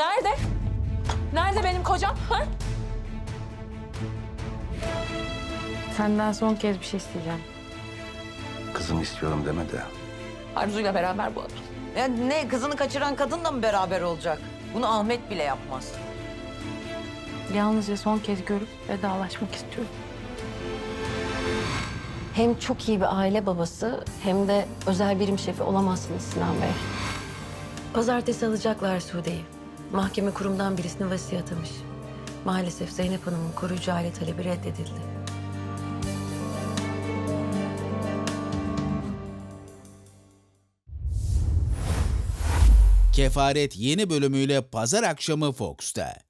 Nerede? Nerede benim kocam? Ha? Senden son kez bir şey isteyeceğim. Kızımı istiyorum deme de. Arzu'yla beraber bu adam. Ya ne kızını kaçıran kadınla mı beraber olacak? Bunu Ahmet bile yapmaz. Yalnızca son kez görüp vedalaşmak istiyorum. Hem çok iyi bir aile babası hem de özel birim şefi olamazsınız Sinan Bey. Pazartesi alacaklar Sude'yi. Mahkeme kurumdan birisini vasiye atamış. Maalesef Zeynep Hanım'ın koruyucu aile talebi reddedildi. Kefaret yeni bölümüyle pazar akşamı Fox'ta.